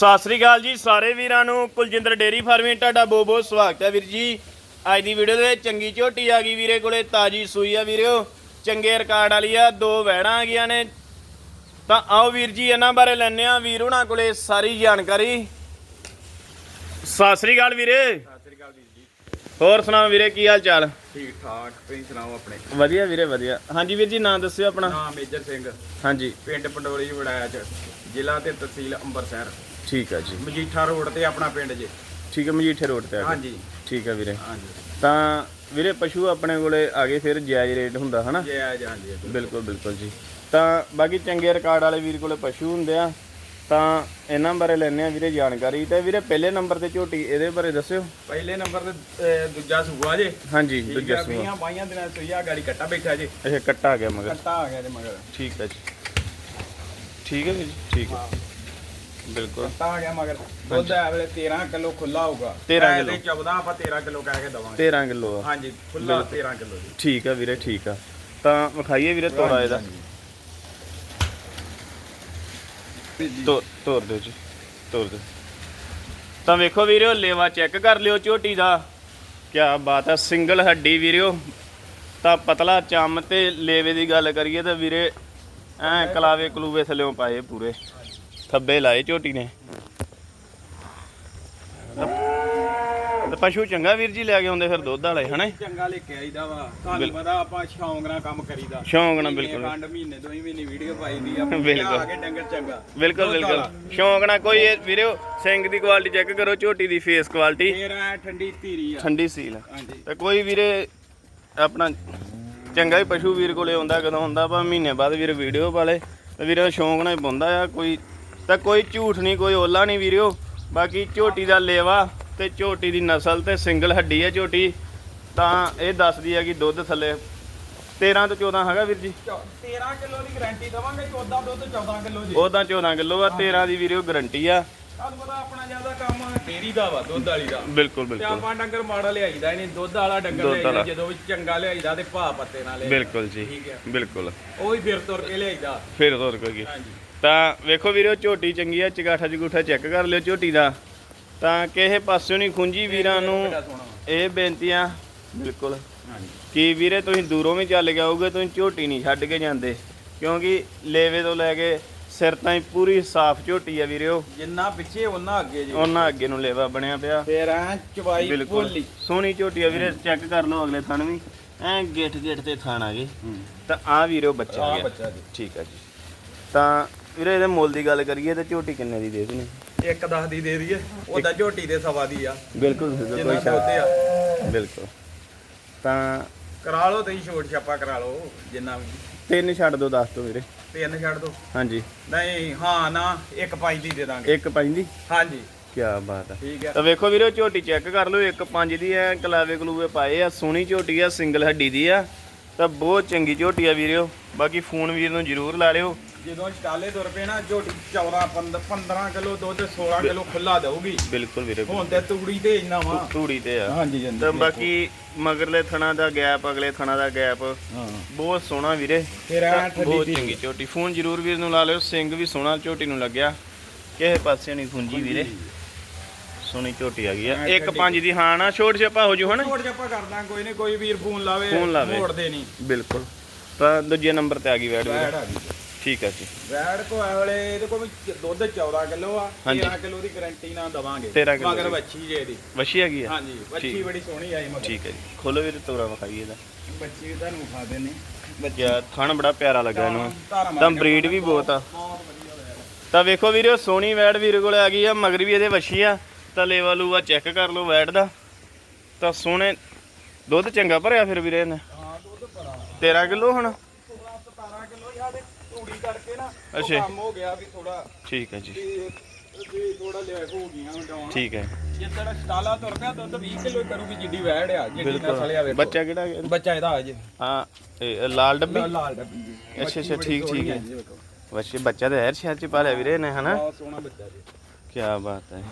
ਸਤਿ ਸ੍ਰੀ ਅਕਾਲ ਜੀ ਸਾਰੇ ਵੀਰਾਂ ਨੂੰ ਕੁਲਜਿੰਦਰ ਡੇਰੀ ਫਾਰਮਿੰਗ ਤੁਹਾਡਾ ਬਹੁਤ ਬਹੁਤ ਸਵਾਗਤ ਹੈ ਵੀਰ ਜੀ। ਅੱਜ ਦੀ ਵੀਡੀਓ ਦੇ ਵਿੱਚ ਚੰਗੀ ਝੋਟੀ ਆ ਗਈ ਵੀਰੇ ਕੋਲੇ ਤਾਜੀ ਸੂਈ ਆ ਵੀਰਿਓ ਚੰਗੇ ਰਿਕਾਰਡ ਵਾਲੀ ਆ ਦੋ ਵਹਿੜਾਂ ਆ ਗਈਆਂ ਨੇ। ਤਾਂ ਆਓ ਵੀਰ ਜੀ ਇਹਨਾਂ ਬਾਰੇ ਲੈਣੇ ਆ ਵੀਰ ਉਹਨਾਂ ਕੋਲੇ ਸਾਰੀ ਜਾਣਕਾਰੀ। ਸਤਿ ਸ੍ਰੀ ਅਕਾਲ ਵੀਰੇ। ਸਤਿ ਸ੍ਰੀ ਅਕਾਲ ਵੀਰ ਜੀ। ਹੋਰ ਸੁਣਾਓ ਵੀਰੇ ਕੀ ਹਾਲ ਚਾਲ? ਠੀਕ ਠਾਕ ਤੁਸੀਂ ਸੁਣਾਓ ਆਪਣੇ? ਵਧੀਆ ਵੀਰੇ ਵਧੀਆ। ਹਾਂਜੀ ਵੀਰ ਜੀ ਨਾਂ ਦੱਸਿਓ ਆਪਣਾ। ਨਾਮ ਮੇਜਰ ਸਿੰਘ। ਹਾਂਜੀ। ਪਿੰਡ ਪੰਡੋਲੀ ਵੜਾਇਆ ਚ ਜ਼ਿਲ੍ਹਾ ਤੇ ਤਹਿਸੀਲ ਅੰਮ੍ਰਿਤਸਰ ਠੀਕ ਆ ਜੀ। ਮਜੀਠਾ ਰੋਡ ਤੇ ਆਪਣਾ ਪਿੰਡ ਜੇ। ਠੀਕ ਹੈ ਮਜੀਠੇ ਰੋਡ ਤੇ ਆ ਗਏ ਹਾਂਜੀ। ਠੀਕ ਆ ਵੀਰੇ। ਹਾਂਜੀ। ਤਾਂ ਵੀਰੇ ਪਸ਼ੂ ਆਪਣੇ ਕੋਲੇ ਆ ਗਏ ਫਿਰ ਜਾਇਜ਼ ਰੇਟ ਹੁੰਦਾ ਹਨਾ? ਜੈ ਆ ਹਾਂਜੀ। ਬਿਲਕੁਲ ਬਿਲਕੁਲ ਜੀ। ਤਾਂ ਬਾਕੀ ਚੰਗੇ ਰਿਕਾਰਡ ਵਾਲੇ ਵੀਰ ਕੋਲੇ ਪਸ਼ੂ ਹੁੰਦੇ ਆ ਤਾਂ ਇਹਨਾਂ ਬਾਰੇ ਲੈਣੇ ਆ ਵੀਰੇ ਜਾਣਕਾਰੀ। ਤੇ ਵੀਰੇ ਪਹਿਲੇ ਨੰਬਰ ਤੇ ਝੋਟੀ ਇਹਦੇ ਬਾਰੇ ਦੱਸਿਓ। ਪਹਿਲੇ ਨੰਬਰ ਤੇ ਅਹ, ਦੂਜਾ ਸੂਆ ਜੇ। ਹਾਂਜੀ ਦੂਜਾ ਸੂਆ। ਵੀਆਂ ਬਾਈਆਂ ਦਿਨਾਂ ਸੂਈਆ ਗਾੜੀ ਕੱਟਾ ਬੈਠਾ ਜੇ। ਅੱਛਾ ਕੱਟਾ ਆ ਗਿਆ ਮਗਰ। ਕੱਟਾ ਆ ਗਿਆ ਜੇ ਮਗਰ। ਠੀਕ ਹੈ ਜੀ। ਠੀਕ ਹੈ ਵੀਰ ਜੀ ਠੀਕ ਹੈ। ਬਿਲਕੁਲ। ਕੱਟਾ ਆ ਗਿਆ ਮਗਰ। ਦੁੱਧ ਆ ਵੇਲੇ 13 ਕਿਲੋ ਖੁੱਲਾ ਹੋਊਗਾ। 13 ਐ ਤੇ 14 ਆਪਾਂ 13 ਕਿਲੋ ਕਹਿ ਕੇ ਦਵਾਂਗੇ। 13 ਕਿਲੋ ਆ। ਹਾਂਜੀ ਖੁੱਲਾ 13 ਕਿਲੋ ਜੀ। ਠੀਕ ਆ ਵੀਰੇ ਠੀਕ ਆ। ਤਾਂ ਵਿਖਾਈਏ ਵੀਰੇ ਤੋਰਾ ਇਹਦਾ। ਤੋ ਤੋਰ ਦਿਓ ਜੀ ਤੋਰ ਦਿਓ। ਤਾਂ ਵੇਖੋ ਵੀਰਿਓ ਲੇਵਾ ਚੈੱਕ ਕਰ ਲਿਓ ਝੋਟੀ ਦਾ। ਕੀ ਬਾਤ ਹੈ ਸਿੰਗਲ ਹੱਡੀ ਵੀਰਿਓ। ਤਾਂ ਪਤਲਾ ਚੰਮ ਤੇ ਲੇਵੇ ਦੀ ਗੱਲ ਕਰੀਏ ਤਾਂ ਵੀਰੇ ਐ ਕਲਾਵੇ ਕਲੂਵੇ ਥੱਲੇੋਂ ਪਾਏ ਪੂਰੇ। ਥੱਬੇ ਲਾਏ ਝੋਟੀ ਨੇ। ਤਾਂ ਪਸ਼ੂ ਚੰਗਾ ਵੀਰ ਜੀ ਲੈ ਕੇ ਆਉਂਦੇ ਫਿਰ ਦੁੱਧ ਵਾਲੇ ਹਨਾ ਚੰਗਾ ਲੈ ਕੇ ਆਈਦਾ ਵਾ। ਤੁਹਾਨੂੰ ਪਤਾ ਆਪਾਂ ਸ਼ੌਂਕ ਨਾਲ ਕੰਮ ਕਰੀਦਾ। ਸ਼ੌਂਕ ਨਾਲ ਬਿਲਕੁਲ। ਖੰਡ ਮਹੀਨੇ ਦੋ ਹੀ ਮਹੀਨੇ ਵੀਡੀਓ ਪਾਈ ਦੀ ਆ ਬਿਲਕੁਲ। ਆ ਕੇ ਡੰਗਰ ਚੰਗਾ। ਬਿਲਕੁਲ ਬਿਲਕੁਲ। ਸ਼ੌਂਕ ਨਾਲ ਕੋਈ ਵੀਰਿਓ ਸਿੰਘ ਦੀ ਕੁਆਲਿਟੀ ਚੈੱਕ ਕਰੋ ਝੋਟੀ ਦੀ ਫੇਸ ਕੁਆਲਿਟੀ ਐ ਠੰਡੀ ਧੀਰੀ ਆ। ਠੰਡੀ ਸੀਲ ਤੇ ਕੋਈ ਵੀਰੇ ਆਪਣਾ ਚੰਗਾ ਹੀ ਪਸ਼ੂ ਵੀਰ ਕੋਲੇ ਆਉਂਦਾ ਕਦੋਂ ਹੁੰਦਾ ਆਪਾਂ ਮਹੀਨੇ ਬਾਅਦ ਵੀਰ ਵੀਡੀਓ ਵਾਲੇ ਤੇ ਵੀਰੇ ਸ਼ੌਂਕ ਨਾਲ ਹੀ ਪਾਉਂਦਾ ਆ ਕੋਈ ਤਾਂ ਕੋਈ ਝੂਠ ਨਹੀਂ ਕੋਈ ਓਲਾ ਨਹੀਂ ਵੀਰਿਓ। ਬਾਕੀ ਝੋਟੀ ਦਾ ਲੇਵਾ ਤੇ ਝੋਟੀ ਦੀ ਨਸਲ ਤੇ ਸਿੰਗਲ ਹੱਡੀ ਹੈ ਝੋਟੀ। ਤਾਂ ਇਹ ਦੱਸਦੀ ਹੈ ਕਿ ਦੁੱਧ ਥੱਲੇ 13 ਤੋਂ 14 ਹੈਗਾ ਵੀਰ ਜੀ। 13 ਕਿਲੋ ਦੀ ਗਾਰੰਟੀ ਦਵਾਂਗੇ 14 ਦੁੱਧ 14 ਕਿਲੋ ਜੀ। ਉਹਦਾ 14 ਕਿਲੋ ਆ 13 ਦੀ ਵੀਰਿਓ ਗਾਰੰਟੀ ਆ। ਤੁਹਾਨੂੰ ਪਤਾ ਆਪਣਾ ਜ਼ਿਆਦਾ ਕੰਮ ਡੇਰੀ ਦਾ ਵਾ ਦੁੱਧ ਵਾਲੀ ਦਾ। ਬਿਲਕੁਲ ਤੇ ਬਿਲਕੁਲ। ਆਪਾਂ ਡੰਗਰ ਮਾੜਾ ਲਿਆਈਦਾ ਨਹੀਂ ਦੁੱਧ ਵਾਲਾ ਡੰਗਰ ਲਿਆਈਦਾ। ਜਦੋਂ ਵੀ ਚੰਗਾ ਲਿਆਈਦਾ ਤੇ ਭਾਅ ਪੱਤੇ ਨਾਲ ਲਿਆਈਦਾ। ਬਿਲਕੁਲ ਜੀ ਠੀਕ ਹੈ। ਬਿਲਕੁਲ। ਉਹ ਵੀ ਫਿਰ ਤੁਰ ਕੇ ਲਿਆਈਦਾ। ਫਿਰ ਹੋਰ ਕੋਈ ਹਾਂਜੀ। ਤਾਂ ਵੇਖੋ ਵੀਰੋ ਝੋਟੀ ਚੰਗੀ ਆ ਚਗਾਠਾ ਜਗੂਠਾ ਚੈੱਕ ਕਰ ਲਿਓ ਝੋਟੀ ਦਾ। ਤਾਂ ਕਿਸੇ ਪਾਸਿਓਂ ਨਹੀਂ ਖੁੰਜੀ ਵੀਰਾਂ ਨੂੰ। ਇਹ ਬੇਨਤੀਆਂ। ਬਿਲਕੁਲ। ਕਿ ਵੀਰੇ ਤੁਸੀਂ ਦੂਰੋਂ ਵੀ ਚੱਲ ਕੇ ਆਓਗੇ ਤੁਸੀਂ ਝੋਟੀ ਨਹੀਂ ਛੱਡ ਕੇ ਜਾਂਦੇ। ਕਿਉਂਕਿ ਲੇਵੇ ਤੋਂ ਲੈ ਕੇ ਸਿਰ ਤਾਈਂ ਪੂਰੀ ਸਾਫ਼ ਝੋਟੀ ਆ ਵੀਰਿਓ। ਜਿੰਨਾ ਪਿੱਛੇ ਉਹਨਾਂ ਅੱਗੇ ਜੀ। ਉਹਨਾਂ ਅੱਗੇ ਨੂੰ ਲੇਵਾ ਬਣਿਆ ਪਿਆ। ਫੇਰ ਐ ਚਵਾਈ ਬਿਲਕੁਲ। ਭੁੱਲੀ। ਸੋਹਣੀ ਝੋਟੀ ਆ ਵੀਰੇ ਚੈੱਕ ਕਰ ਲਓ ਅਗਲੇ ਥਣ ਵੀ। ਐ ਗਿੱਠ ਗਿੱਠ ਤੇ ਥਣ ਆ ਗਏ। ਤਾਂ ਆ ਵੀਰੋ ਬੱਚਾ ਆ ਗਿਆ। ਬੱਚਾ ਜੀ। ਠੀਕ ਆ ਜੀ। ਤਾਂ ਵੀਰੇ ਇਹਦੇ ਮੁੱਲ ਦੀ ਗੱਲ ਕਰੀਏ ਤਾਂ ਝੋਟੀ ਕਿੰਨੇ ਦੀ ਦੇ ਦੇਣੀ? ਇੱਕ 10 ਦੀ ਦੇ ਦਈਏ। ਉਹਦਾ ਝੋਟੀ ਦੇ ਸਵਾ ਦੀ ਆ। ਬਿਲਕੁਲ ਜਿੰਨਾ ਦੁੱਧ ਆ। ਬਿਲਕੁਲ। ਤਾਂ ਕਰਾ ਲਓ ਤੁਸੀਂ ਛੋਟ ਛਾਪਾ ਕਰਾ ਲਓ ਜਿੰਨਾ ਵੀ। ਤਿੰਨ ਛੱਡ ਦੋ ਦੱਸ ਦੋ ਵੀਰੇ। ਤਿੰਨ ਛੱਡ ਦੋ। ਹਾਂਜੀ। ਨਹੀਂ ਹਾਂ ਨਾ ਇੱਕ ਪੰਜ ਦੀ ਦੇ ਦਾਂਗੇ। ਇੱਕ ਪੰਜ ਦੀ? ਹਾਂਜੀ। ਕੀ ਬਾਤ ਹੈ ਠੀਕ ਹੈ ਤਾਂ ਵੇਖੋ ਵੀਰੇ ਝੋਟੀ ਚੈੱਕ ਕਰ ਲਓ ਇੱਕ ਪੰਜ ਦੀ ਐ ਕਲਾਵੇ ਕਲੂਵੇ ਪਾਏ ਆ ਸੋਹਣੀ ਝੋਟੀ ਆ ਸਿੰਗਲ ਹੱਡੀ ਦੀ ਆ। ਤਾਂ ਬਹੁਤ ਚੰਗੀ ਝੋਟੀ ਆ ਵੀਰਿਓ। ਬਾਕੀ ਫੋਨ ਵੀਰ ਨੂੰ ਜ਼ਰੂਰ ਲਾ ਲਿਓ। ਜਦੋਂ ਸਟਾਲੇ ਤੁਰ ਪਏ ਨਾ ਝੋਟੀ 14 15 ਕਿਲੋ ਦੁੱਧ 16 ਕਿਲੋ ਖੁੱਲਾ ਦੇਊਗੀ। ਬਿਲਕੁਲ ਵੀਰੇ ਹੁਣ ਤੇ ਤੂੜੀ ਤੇ ਇੰਨਾ ਵਾ। ਤੂੜੀ ਤੇ ਆ। ਹਾਂਜੀ ਤਾਂ ਬਾਕੀ ਮਗਰਲੇ ਥਣਾ ਦਾ ਗੈਪ ਅਗਲੇ ਥਣਾ ਦਾ ਗੈਪ। ਹਾਂ। ਬਹੁਤ ਸੋਹਣਾ ਵੀਰੇ। ਫਿਰ ਐ ਤਾਂ ਬਹੁਤ ਠੰਡੀ ਚੰਗੀ ਝੋਟੀ। ਫੋਨ ਜ਼ਰੂਰ ਵੀਰ ਨੂੰ ਲਾ ਲਿਓ। ਸਿੰਘ ਵੀ ਸੋਹਣਾ ਝੋਟੀ ਨੂੰ ਲੱਗਿਆ। ਕਿਸੇ ਪਾਸੇ ਨਹੀਂ ਖੁੰਜੀ ਵੀਰੇ। ਸੋਹਣੀ ਝੋਟੀ ਆ ਗਈ ਆ। ਇੱਕ ਪੰਜ ਦੀ ਹਾਂ ਨਾ ਛੋਟ ਛਪਾ ਹੋ ਜੂ ਹਨਾ ਛੋਟ ਛਾਪਾ ਕਰਦਾ ਕੋਈ ਨਹੀਂ ਕੋਈ ਵੀਰ ਫੋਨ ਲਾਵੇ ਫੋਨ ਲਾਵੇ। ਮੋੜਦੇ ਨਹੀਂ। ਬਿਲਕੁਲ। ਤਾਂ ਦੂਜੇ ਨੰਬਰ ਤੇ ਆ ਗਈ ਵੈਡ ਵੀਰੇ। ਆ ਗਈ। ਠੀਕ ਹੈ ਜੀ। ਵੈੜ ਕੋ ਵੇਲੇ ਇਹਦੇ ਕੋਲ ਵੀ ਦੁੱਧ 14 ਕਿਲੋ ਆ। ਹਾਂਜੀ। 13 ਕਿਲੋ ਦੀ ਗਾਰੰਟੀ ਨਾਲ ਦਵਾਂਗੇ। 13 ਕਿਲੋ ਮਗਰ ਦੀ। ਵੱਛੀ ਜੇ ਦੀ ਵਸ਼ੀ ਹੈਗੀ ਆ? ਹਾਂਜੀ ਵੱਛੀ ਠੀਕ। ਬੜੀ ਸੋਹਣੀ ਆਈ ਮਗਰ। ਠੀਕ ਹੈ ਜੀ। ਖੋਲੋ ਵੀਰੇ ਤੋਰਾ ਵਿਖਾਈਏ ਇਹਦਾ। ਬੱਚੀ ਵੀ ਤੁਹਾਨੂੰ ਖਾ ਦੇਣੇ ਬੱਚਾ ਥਣ ਬੜਾ ਪਿਆਰਾ ਲੱਗਾ ਇਹਨੂੰ। ਤਾਂ ਬਰੀਡ ਵੀ ਬਹੁਤ ਆ। ਬਹੁਤ ਵਧੀਆ ਵੈੜ ਆ। ਤਾਂ ਵੇਖੋ ਵੀਰੇ ਸੋਹਣੀ ਵੈਡ ਵੀਰੇ ਕੋਲੇ ਆ ਗਈ ਆ ਮਗਰ ਵੀ ਇਹਦੇ ਵਸ਼ੀ ਆ। ਤਾਂ ਲੇਵਾ ਲੂਆ ਚੈੱਕ ਕਰ ਲਓ ਵੈਡ ਦਾ। ਤਾਂ ਸੋਹਣੇ ਦੁੱਧ ਚੰਗਾ ਭਰਿਆ ਫਿਰ ਵੀਰੇ ਨੇ ਹਾਂ ਦੁੱਧ ਬੜਾ 13 ਕਿਲੋ ਹੁਣ। 16 17 ਕਿਲੋ ਸਾਡੇ ਤੂੜੀ ਕਰਕੇ ਨਾ ਉਹ ਅੱਛਾ। ਕੰਮ ਹੋ ਗਿਆ ਵੀ ਥੋੜਾ ਠੀਕ ਹੈ ਜੀ। ਵੀ ਥੋੜਾ ਲਿਆ ਹੋ ਗਈਆਂ ਡਾਉਣ। ਠੀਕ ਹੈ। ਜਿੱਦਣ ਸਟਾਲਾ ਤੁਰ ਪਿਆ ਦੁੱਧ 20 ਕਿਲੋ ਕਰੂਗੀ ਜਿੱਡੀ ਵੈੜ ਆ ਜਿੱਡੀ ਨਸਲ ਆ ਬਿਲਕੁਲ ਵੇਖੋ। ਬੱਚਾ ਕਿਹੜਾ ਹੈ? ਬੱਚਾ ਇਹਦਾ ਆ ਜੀ ਹਾਂ ਇਹ ਲਾਲ ਡੱਬੀ? ਲਾਲ ਡੱਬੀ ਜੀ। ਅੱਛਾ, ਅੱਛਾ, ਠੀਕ, ਠੀਕ ਹੈ। ਬੱਚਾ ਤਾਂ ਹੈਰ ਸ਼ਹਿਰ ਚ ਪਾਲਿਆ ਵੀਰੇ ਨੇ ਹਨਾ? ਬਹੁਤ ਸੋਹਣਾ ਬੱਚਾ ਜੀ। ਕੀ ਬਾਤ ਹੈ।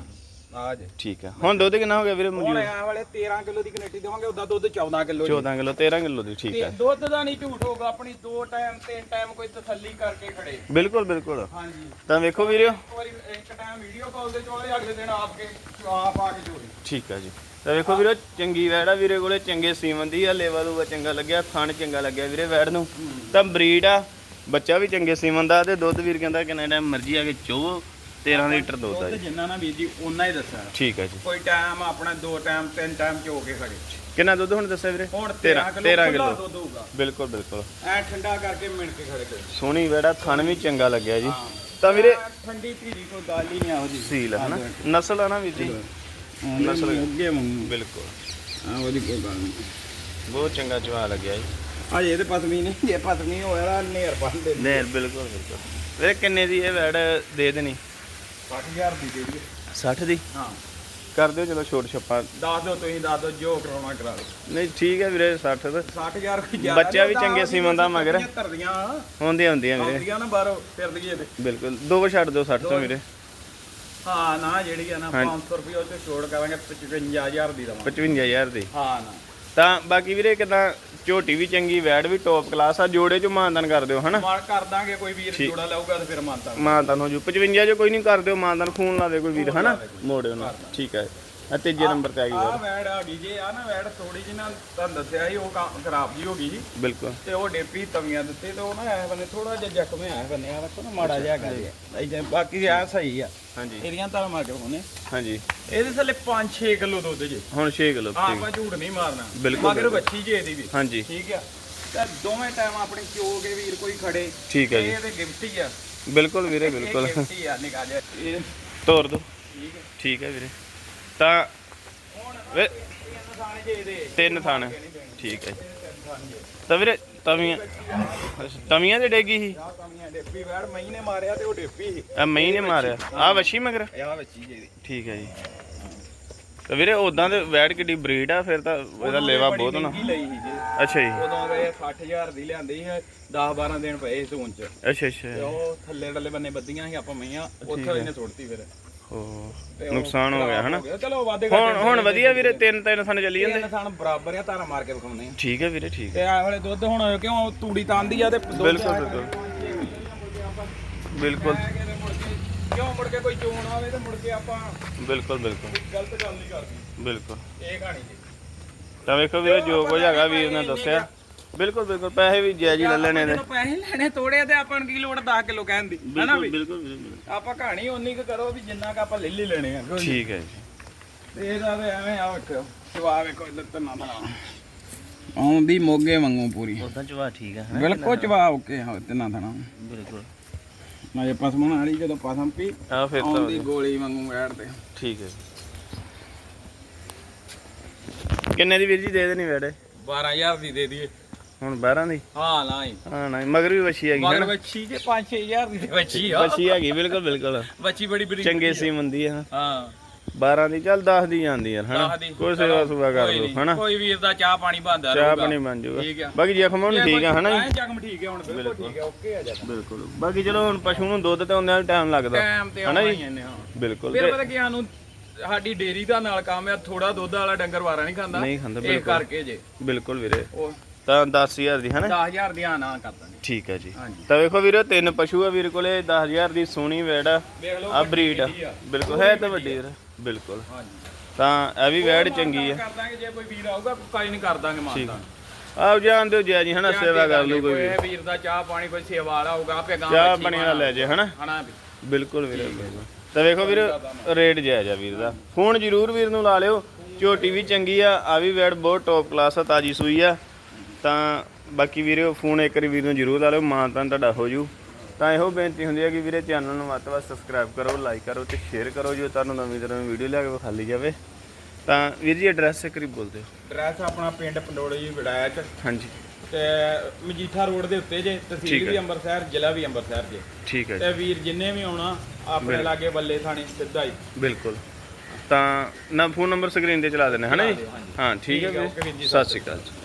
ਆ ਜੇ। ਠੀਕ ਹੈ ਹੁਣ ਦੁੱਧ ਕਿੰਨਾ ਹੋ ਗਿਆ ਵੀਰੇ ਹੁਣ ਮੌਜੂਦ ਆ ਵਾਲੇ 13 ਕਿਲੋ ਦੀ ਕਨੇਟੀ ਦੇਵਾਂਗੇ ਉਹਦਾ ਦੁੱਧ 14 ਕਿਲੋ 14 ਕਿਲੋ 13 ਕਿਲੋ ਦੀ ਠੀਕ ਤੇ ਹੈ ਦੁੱਧ ਦਾ ਨਹੀਂ ਝੂਠ ਹੋਗਾ ਆਪਣੀ ਦੋ ਟਾਈਮ ਤਿੰਨ ਟਾਈਮ ਕੋਈ ਤਸੱਲੀ ਕਰਕੇ ਖੜੇ। ਬਿਲਕੁਲ ਬਿਲਕੁਲ। ਹਾਂਜੀ। ਤਾਂ ਵੇਖੋ ਵੀਰਿਓ ਇੱਕ ਵਾਰੀ ਇੱਕ ਟਾਈਮ ਵੀਡੀਓ ਕਾਲ ਤੇ ਚੋਲੇ ਅਗਲੇ ਦਿਨ ਆਪ ਕੇ ਆਪ ਆ ਕੇ ਚੋਲੇ ਠੀਕ ਹੈ ਜੀ। ਤਾਂ ਵੇਖੋ ਵੀਰੋ ਚੰਗੀ ਵੈੜ ਆ ਵੀਰੇ ਕੋਲੇ ਚੰਗੇ ਸੀਮਨ ਦੀ ਆ ਲੇਵਾ ਲੂਵਾ ਚੰਗਾ ਲੱਗਿਆ ਥਣ ਚੰਗਾ ਲੱਗਿਆ ਵੀਰੇ ਵੈੜ ਨੂੰ। ਤਾਂ ਬਰੀਡ ਆ ਬੱਚਾ ਵੀ ਚੰਗੇ ਸੀਮਨ ਦਾ ਤੇ ਦੁੱਧ ਵੀਰ ਕਹਿੰਦਾ ਕਿੰਨਾ ਟਾਈਮ ਮਰਜ਼ੀ ਆ ਕੇ ਚੋ 13 ਲੀਟਰ ਦੁੱਧ ਆ ਜੀ। ਜਿੰਨਾ ਨਾ ਵੀਰ ਜੀ ਉਹਨਾਂ ਹੀ ਦੱਸਿਆ ਠੀਕ ਹੈ ਜੀ। ਕੋਈ ਟਾਈਮ ਆਪਣਾ ਦੋ ਟਾਈਮ ਤਿੰਨ ਟਾਈਮ ਚੋ ਕੇ ਖੜੇ। ਕਿੰਨਾ ਦੁੱਧ ਹੁਣ ਦੱਸਿਆ ਵੀਰੇ? ਹੁਣ 13 13 13 ਕਿਲੋ ਦੁੱਧ ਹੋਊਗਾ। ਬਿਲਕੁਲ ਬਿਲਕੁਲ। ਐ ਠੰਡਾ ਕਰਕੇ ਮਿਣ ਕੇ ਖੜੇ ਕੋਈ ਸੋਹਣੀ ਵੈੜਾ ਥਣ ਵੀ ਚੰਗਾ ਲੱਗਿਆ ਜੀ। ਹਾਂ। ਤਾਂ ਵੀਰੇ ਠੰਡੀ ਧੀਰੀ ਕੋਈ ਗੱਲ ਹੀ ਨਹੀਂ ਆਹੋ ਜੀ ਸੀਲ ਹੈ ਨਾ ਨਸਲ ਆ ਨਾ ਵੀਰ ਜੀ। ਨਸਲ ਅੱਗੇ ਬਿਲਕੁਲ। ਆ ਉਹਦੀ ਕੋਈ ਗੱਲ ਨਹੀਂ। ਬਹੁਤ ਚੰਗਾ ਜਵਾ ਲੱਗਿਆ ਜੀ। ਆ ਇਹ ਤੇ ਪਤਨੀ ਨਹੀਂ ਜੇ ਪਤਨੀ ਹੋਇਆ ਨੇਰ ਬੰਦੇ ਨਹੀਂ ਬਿਲਕੁਲ ਬਿਲਕੁਲ। ਵੀਰੇ ਕਿੰਨੇ ਦੀ ਇਹ ਵੈੜ ਦੇ ਦੇਣੀ? 60000 ਦੀ ਦੇ ਦਿਓ 60 ਦੀ? ਹਾਂ। ਕਰ ਦਿਓ ਚਲੋ ਛੋਟ ਛੱਪਾ। ਦੱਸ ਦਿਓ ਤੁਸੀਂ ਦੱਸ ਦਿਓ ਜੋ ਕਰਾਉਣਾ ਕਰਾ ਲਓ ਨਹੀਂ ਠੀਕ ਹੈ ਵੀਰੇ 60 ਦਾ 60000 ਕੋਈ ਬੱਚਾ ਵੀ ਚੰਗੇ ਸੀਮਨ ਦਾ ਮਗਰ। 75 ਦੀਆਂ। ਹੁੰਦੀਆਂ ਹੁੰਦੀਆਂ ਵੀਰੇ। ਆਉਂਦੀਆਂ ਨਾ ਬਾਹਰੋਂ ਫਿਰ ਲਈਏ ਤੇ। ਬਿਲਕੁਲ। ਦੋ ਛੱਡ ਦਿਓ 60 ਤੋਂ ਵੀਰੇ। ਹਾਂ ਨਾ ਜਿਹੜੀ ਆ ਨਾ ਹਾਂਜੀ। 500 ਰੁਪਏ ਉਹ ਚ ਛੋੜ ਕਰਾਂਗੇ 55000 ਦੀ ਦਵਾਂ 55000 ਦੀ। ਹਾਂ ਨਾ। ਤਾਂ ਬਾਕੀ ਵੀਰੇ ਕਿਦਾਂ ਝੋਟੀ ਵੀ ਚੰਗੀ ਵੈੜ ਵੀ ਟੌਪ ਕਲਾਸ ਆ ਜੋੜੇ ਚ ਮਾਨਦਾਨ ਕਰ ਦਿਓ ਹਨਾ? ਮਾਰ ਕਰ ਦਾਂਗੇ ਕੋਈ ਵੀਰ। ਜੋੜਾ ਲਾਊਗਾ ਤੇ ਫਿਰ ਮੰਨਦਾ ਮਾਨਦਾਨ ਹੋ ਜੂ। 55 ਚ ਕੋਈ ਨਹੀਂ ਕਰ ਦਿਓ ਮਾਨਦਾਨ ਫੋਨ ਲਾ ਦੇ ਕੋਈ ਵੀਰ ਹਨਾ? ਮੋੜਿਓ ਨਾ। ਠੀਕ ਹੈ ਆ ਤੀਜੇ ਨੰਬਰ ਤੇ ਆ ਗਈ ਆ ਵੈੜ ਆ ਗਈ ਜੇ ਆ ਨਾ ਵੈੜ ਥੋੜੀ ਜਿਹੀ ਨਾ ਤੁਹਾਨੂੰ ਦੱਸਿਆ ਸੀ ਉਹ ਕੰਮ ਖਰਾਬ ਜੀ ਹੋ ਗਈ ਸੀ। ਬਿਲਕੁਲ। ਤੇ ਉਹ ਡੇਪੀ ਤਵੀਆਂ ਦਿੱਤੇ ਤੇ ਉਹ ਨਾ ਐ ਬੰਨੇ ਥੋੜਾ ਜਿਹਾ ਜ਼ਖਮ ਹੈ ਬੰਨੇ ਆ ਵੇਖੋ ਨਾ ਮਾੜਾ ਜਿਹਾ ਕਰ ਗਿਆ ਬਾਕੀ ਆ ਸਹੀ ਆ। ਹਾਂਜੀ। ਇਹਦੀਆਂ ਤਾਂ ਮਾਰ ਕੇ ਉਹਨੇ ਹਾਂਜੀ। ਇਹਦੇ ਥੱਲੇ 5-6 ਕਿਲੋ ਦੁੱਧ ਜੇ। ਹੁਣ 6 ਕਿਲੋ ਆਪਾਂ ਝੂਠ ਨਹੀਂ ਮਾਰਨਾ। ਬਿਲਕੁਲ, ਮਗਰ। ਬੱਚੀ ਜੇ ਇਹਦੀ ਵੀ। ਹਾਂਜੀ। ਠੀਕ ਆ। ਤੇ ਦੋਵੇਂ ਟਾਈਮ ਆਪਣੇ ਚੋ ਕੇ ਵੀਰ ਕੋਈ ਖੜੇ। ਠੀਕ ਹੈ ਜੀ। ਇਹ ਤੇ ਗਿਫਟ ਹੀ ਆ। ਬਿਲਕੁਲ ਵੀਰੇ ਬਿਲਕੁਲ। ਗਿਫਟ ਹੀ ਆ ਨਿਕਾ ਜਿਹਾ ਇਹ ਤੋਰ ਦੋ। ਠੀਕ ਹੈ ਠੀਕ ਹੈ ਵੀਰੇ। ਤਾਂ ਇਹ ਤਿੰਨ ਥਾਣ। ਠੀਕ ਹੈ ਤਾਂ ਵੀਰੇ ਤਵੀਆਂ ਤਵੀਆਂ ਤੇ ਡੇਗੀ ਸੀ? ਡੇਪੀ ਵੈੜ ਮਈ ਨੇ ਮਾਰਿਆ ਤੇ ਉਹ ਡੇਪੀ ਸੀ। ਆ ਮਈ ਨੇ ਮਾਰਿਆ। ਆ ਵਸ਼ੀ ਮਗਰ? ਆ ਜੇ ਠੀਕ ਹੈ ਜੀ। ਤਾਂ ਵੀਰੇ ਉਦਾਂ ਤੇ ਵੈੜ ਕਿੱਡੀ ਬਰੀਡ ਆ ਫਿਰ ਤਾਂ ਇਹਦਾ ਲੇਵਾ ਬਹੁਤ ਹੋਣਾ। ਅੱਛਾ ਜੀ। ਉਦੋਂ ਦੇ 60000 ਦੀ ਲਿਆਂਦੀ ਸੀ 10 12 ਦਿਨ ਪਏ ਸੂਨ ਚ। ਅੱਛਾ ਅੱਛਾ। ਉਹ ਥੱਲੇ ਡੱਲੇ ਬੰਨੇ ਬੱਦੀਆਂ ਸੀ ਆਪਾਂ ਮਈਆਂ ਉੱਥੇ ਇਹਨੇ ਸੁੱਟਤੀ ਫਿਰ। ਓ ਤੇ ਉਹ ਨੁਕਸਾਨ ਹੋ ਗਿਆ ਹਨਾ? ਚਲੋ ਵਾਦੇ ਹੁਣ ਹੁਣ ਵਧੀਆ ਵੀਰੇ ਤਿੰਨ ਤਿੰਨ ਥਣ ਚੱਲੀ ਜਾਂਦੇ। ਇਨਸਾਨ ਬਰਾਬਰ ਆ ਤਾਰਾ ਮਾਰ ਕੇ ਵਿਖਾਉਂਦੇ ਆ। ਠੀਕ ਹੈ ਵੀਰੇ ਠੀਕ ਹੈ। ਤੇ ਆ ਵਾਲੇ ਦੁੱਧ ਹੁਣ ਕਿਉਂ ਤੂੜੀ ਤਾਂਦੀ ਆ ਤੇ ਦੁੱਧ ਬਿਲਕੁਲ, ਬਿਲਕੁਲ। ਬਿਲਕੁਲ। ਕਿਉਂ ਮੁੜ ਕੇ ਕੋਈ ਚੋਣ ਆਵੇ ਤੇ ਮੁੜ ਕੇ ਆਪਾਂ ਬਿਲਕੁਲ ਬਿਲਕੁਲ। ਗਲਤ ਗੱਲ ਨਹੀਂ ਕਰਦੇ। ਬਿਲਕੁਲ। ਇਹ ਕਹਾਣੀ ਜੀ। ਤਾਂ ਵੇਖੋ ਵੀਰੇ ਜੋ ਕੁਝ ਹੈਗਾ ਵੀਰ ਨੇ ਦੱਸਿਆ। ਬਿਲਕੁਲ ਬਿਲਕੁਲ ਪੈਸੇ ਵੀ ਜਾਇਜ਼ ਹੀ ਲੈ ਲੈਣੇ ਨੇ। ਜਦੋਂ ਪੈਸੇ ਲੈਣੇ ਤੋੜੇ ਤੇ ਆਪਾਂ ਨੂੰ ਕੀ ਲੋੜ 10 ਕਿਲੋ ਕਹਿਣ ਦੀ ਹੈਨਾ ਵੀ? ਬਿਲਕੁਲ ਬਿਲਕੁਲ। ਆਪਾਂ ਕਹਾਣੀ ਓਨੀ ਕੁ ਕਰੋ ਵੀ ਜਿੰਨਾ ਕ ਆਪਾਂ ਲੈ ਲਈ ਲੈਣੇ ਆ। ਕੋਈ ਠੀਕ ਹੈ ਜੀ। ਤੇ ਇਹਦਾ ਤੇ ਐਵੇਂ ਆ ਵੇਖੋ ਜਵਾਬ ਵੇਖੋ ਇੱਧਰ ਨਾ ਬਣਾ ਆਉਂਦੀ ਮੋਗੇ ਵਾਂਗੂ ਪੂਰੀ। ਉਦਾਂ ਚਵਾ ਠੀਕ ਹੈ ਬਿਲਕੁਲ ਜਵਾਬ ਓਕੇ ਹਾਂ ਤੇ ਨਾ ਥਣਾ ਬਿਲਕੁਲ। ਮੈਂ ਜੇ ਪਸਮਣ ਵਾਲੀ ਜਦੋਂ ਪਸਮ ਪੀ ਆ ਫਿਰ ਤਾਂ ਆਉਂਦੀ ਗੋਲੀ ਵਾਂਗੂ ਐੜ ਤੇ ਠੀਕ ਹੈ। ਕਿੰਨੇ ਦੀ ਵੀਰ ਜੀ ਦੇ ਦੇਣੀ ਵੈੜੇ? 12000 ਦੀ ਦੇ ਦਈਏ। ਹੁਣ 12 ਦੀ? ਹਾਂ ਨਾ ਹੀ। ਹਾਂ ਨਾ ਮਗਰ ਵੀ ਵਛੀ ਹੈਗੀ ਮਗਰ ਬੱਚੀ ਜੇ 5-6000 ਦੀ ਤੇ ਬੱਚੀ ਆ। ਵਛੀ ਹੈਗੀ ਬਿਲਕੁਲ ਬਿਲਕੁਲ। ਬੱਚੀ ਬੜੀ ਬੜੀ ਚੰਗੇ ਸੀ ਮੰਦੀ ਆ ਹਾਂ। 12 ਦੀ ਚੱਲ 10 ਦੀ ਜਾਂਦੀ ਯਾਰ ਹਨਾ। ਕੋਈ ਸੇਵਾ ਸੁਵਾ ਕਰ ਨੀ, ਹਨਾ? ਕੋਈ ਵੀਰ ਦਾ ਚਾਹ ਪਾਣੀ ਬੰਦਾ ਚਾਹ ਪਾਣੀ ਬਣ ਠੀਕ ਜਾਊਗਾ ਆ। ਬਾਕੀ ਜ਼ਖਮ ਹੁਣ ਠੀਕ ਆ ਹਨਾ ਜੀ? ਜ਼ਖਮ ਠੀਕ ਹੈ ਹੁਣ ਬਿਲਕੁਲ ਠੀਕ ਹੈ ਓਕੇ ਆ ਜਾਂਦਾ ਬਿਲਕੁਲ। ਬਾਕੀ ਚਲੋ ਹੁਣ ਪਸ਼ੂ ਨੂੰ ਦੁੱਧ ਤੇ ਆਉਂਦਿਆਂ ਟਾਈਮ ਲੱਗਦਾ। ਟਾਈਮ ਤੇ ਹਨਾ ਆਉਣਾ ਜੀ? ਹੀ ਇਹਨੇ ਹਾਂ। ਬਿਲਕੁਲ। ਫਿਰ ਤੇ ਪਤਾ ਕੀ ਸਾਨੂੰ ਸਾਡੀ ਡੇਰੀ ਦਾ ਨਾਲ ਕੰਮ ਆ ਥੋੜਾ ਦੁੱਧ ਵਾਲਾ ਡੰਗਰ ਵਾਰਾ ਨਹੀਂ ਖਾਂਦਾ। ਨਹੀਂ ਖਾਂਦਾ, ਬਿਲਕੁਲ। ਕਰਕੇ ਜੇ। ਬਿਲਕੁਲ ਵੀਰੇ। ਉਹ ਤਾਂ 10000 ਦੀ ਹਨਾ? 10000 ਦੀਆਂ ਨਾ ਕਰ ਦਾਂਗੇ। ਠੀਕ ਹੈ ਜੀ। ਹਾਂਜੀ। ਤਾਂ ਵੇਖੋ ਵੀਰੇ ਤਿੰਨ ਪਸ਼ੂ ਆ ਵੀਰ ਕੋਲੇ 10000 ਦੀ ਸੋਹਣੀ ਵੈੜ ਆ। ਵੇਖ ਲਓ ਆ ਬਰੀਡ ਆ। ਬਿਲਕੁਲ ਹੈ ਤਾਂ ਵੱਡੀ ਵੀਰ ਬਿਲਕੁਲ। ਹਾਂਜੀ। ਤਾਂ ਇਹ ਵੀ ਵੈੜ ਚੰਗੀ ਆ। ਕਰ ਦਾਂਗੇ ਜੇ ਕੋਈ ਵੀਰ ਆਊਗਾ ਕੋਈ ਨਹੀਂ ਕਰ ਦਾਂਗੇ ਮਾਨਤਾ ਆਪ ਜਾਣ ਦਿਓ ਜੈ ਜੀ ਹਨਾ ਸੇਵਾ ਕਰ ਲੂ ਕੋਈ ਵੀ। ਵੀਰ ਦਾ ਚਾਹ ਪਾਣੀ ਕੋਈ ਸੇਵਾ ਵਾਲਾ ਹੋਊਗਾ ਆਪੇ ਗਾਂ ਚਾਹ ਪਾਣੀ ਨਾਲ ਲੈ ਜੇ ਹਨਾ? ਹਣਾ ਵੀ। ਬਿਲਕੁਲ ਵੀਰੇ ਬਿਲਕੁਲ। ਤਾਂ ਵੇਖੋ ਵੀਰ ਰੇਟ ਜਾਇਜ਼ ਆ ਵੀਰ ਦਾ। ਫੋਨ ਜ਼ਰੂਰ ਵੀਰ ਨੂੰ ਲਾ ਲਿਓ। ਝੋਟੀ ਵੀ ਚੰਗੀ ਆ ਆ ਵੀ ਵੈੜ ਬਹੁਤ ਟੌਪ ਕਲਾਸ ਆ ਤਾਜੀ ਸੂਈ ਆ। ਤਾਂ ਬਾਕੀ ਵੀਰੇ ਫੋਨ ਇੱਕ ਵਾਰੀ ਵੀਰ ਨੂੰ ਜ਼ਰੂਰ ਲਾ ਲਿਓ ਮਾਂ ਤਾਂ ਤੁਹਾਡਾ ਹੋ ਜੂ। ਤਾਂ ਇਹੋ ਬੇਨਤੀ ਹੁੰਦੀ ਹੈ ਕਿ ਵੀਰੇ ਚੈਨਲ ਨੂੰ ਵੱਧ ਤੋਂ ਵੱਧ ਸਬਸਕ੍ਰਾਈਬ ਕਰੋ ਲਾਈਕ ਕਰੋ ਤੇ ਸ਼ੇਅਰ ਕਰੋ ਜੋ ਤੁਹਾਨੂੰ ਨਵੀਂ ਤਰ੍ਹਾਂ ਦੀ ਵੀਡੀਓ ਲਿਆ ਕੇ ਵਿਖਾਲੀ ਜਾਵੇ। ਤਾਂ ਵੀਰ ਜੀ ਐਡਰੈਸ ਇੱਕ ਵਾਰੀ ਬੋਲ ਦਿਓ। ਐਡਰੈਸ ਆਪਣਾ ਪਿੰਡ ਪੰਡੋਲੇ ਜੀ ਵਿੜਾਇਆ ਚ। ਹਾਂਜੀ। ਤੇ ਮਜੀਠਾ ਰੋਡ ਦੇ ਉੱਤੇ ਜੇ ਤਹਿਸੀਲ ਹੈ। ਵੀ ਅੰਮ੍ਰਿਤਸਰ ਜ਼ਿਲ੍ਹਾ ਵੀ ਅੰਮ੍ਰਿਤਸਰ ਜੇ। ਠੀਕ ਹੈ ਜੀ। ਤੇ ਵੀਰ ਜਿੰਨੇ ਵੀ ਆਉਣਾ ਆਪਣੇ ਲਾਗੇ ਬੱਲੇ ਥਾਣੇ ਸਿੱਧਾ ਹੀ। ਬਿਲਕੁਲ। ਤਾਂ ਨਾ ਫੋਨ ਨੰਬਰ ਸਕਰੀਨ ਤੇ ਚਲਾ ਦਿੰਦੇ ਹਨਾ ਜੀ? ਦਿਓ, ਹਾਂਜੀ। ਹਾਂ ਠੀਕ ਹੈ ਹੈ, ਵੀਰੇ ਜੀ, ਸਤਿ ਸ਼੍ਰੀ ਅਕਾਲ ਜੀ।